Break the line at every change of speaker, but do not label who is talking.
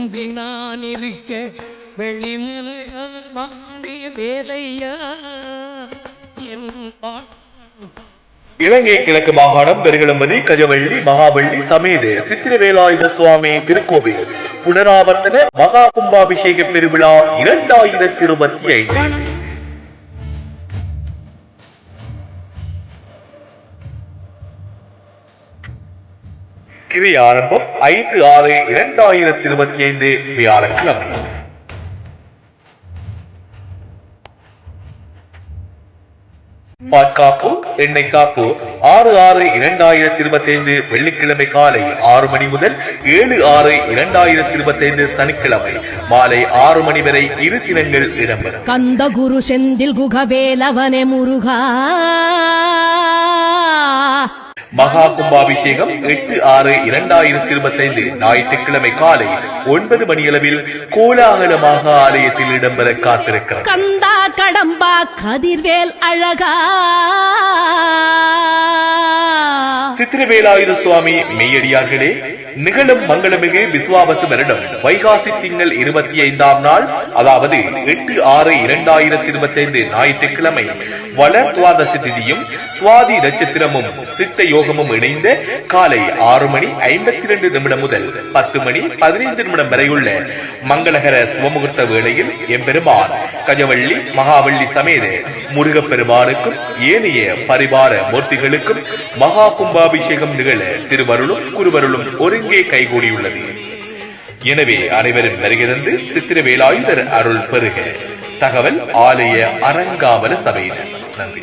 நம்பி நான் இருக்க வேலையா? என்
இலங்கை கிழக்கு மாகாணம் பெருகளம்பதி கஜவள்ளி மகாவள்ளி சமேத சித்திரவேலாயுத சுவாமி திருக்கோவில். புனராவர்த்தன மகா கும்பாபிஷேக பெருவிழா இரண்டாயிரத்தி இருபத்தி ஐந்து. கிரி ஆரம்பம் ஐந்து ஆறு இரண்டாயிரத்தி இருபத்தி ஐந்து வியாழக்கிழமை. பாட்காப்பு எண்ணெய் காப்பு ஆறு ஆறு இரண்டாயிரத்தி இருபத்தி ஐந்து வெள்ளிக்கிழமை காலை ஆறு மணி முதல் ஏழு ஆறு இரண்டாயிரத்தி இருபத்தி ஐந்து சனிக்கிழமை. மாலை ஆறு மணி வரை இரு தினங்கள் இடம்பெறும்.
கந்த குரு செந்தில் குகவேலவனே முருகா.
மகா கும்பாபிஷேகம் எட்டு ஆறு இரண்டாயிரத்தி இருபத்தி ஐந்து ஞாயிற்றுக்கிழமை காலை ஒன்பது மணியளவில் கோலாகலமாக ஆலயத்தில் இடம்பெற காத்திருக்கிறார்
கந்தா கடம்பா கதிர்வேல் அழகா.
சித்திரவேலாயுத சுவாமி மெய்யடியார்களே நிகழும் மங்களமிகு விசுவாவசு வருடம் வைகாசி திங்கள் இருபத்தி ஐந்தாம் நாள் அதாவது எட்டு ஆறு இரண்டாயிரத்தி இருபத்தி ஐந்து ஞாயிற்றுக்கிழமை. வள துவாதசி திதியும் சுவாதி நட்சத்திரமும் சித்த யோகமும் இணைந்த காலை ஆறு மணி ஐம்பத்தி இரண்டு நிமிடம் முதல் பத்து மணி பதினைந்து நிமிடம் வரையுள்ள மங்களகர சுவமுகூர்த்த வேளையில் எம்பெருமான் கஜவள்ளி மகாவள்ளி சமேத முருகப்பெருமானுக்கும் ஏனைய பரிவார மூர்த்திகளுக்கும் மகா கும்பாபிஷேகம் நிகழ திருவருளும் குருவருளும் ஒருங்கே கைகூடியுள்ளது. எனவே அனைவரும் வருகிறது சித்திரவேலாயுதர் அருள் பெறுக. தகவல் ஆலய அறங்காவல சபையினர். நன்றி.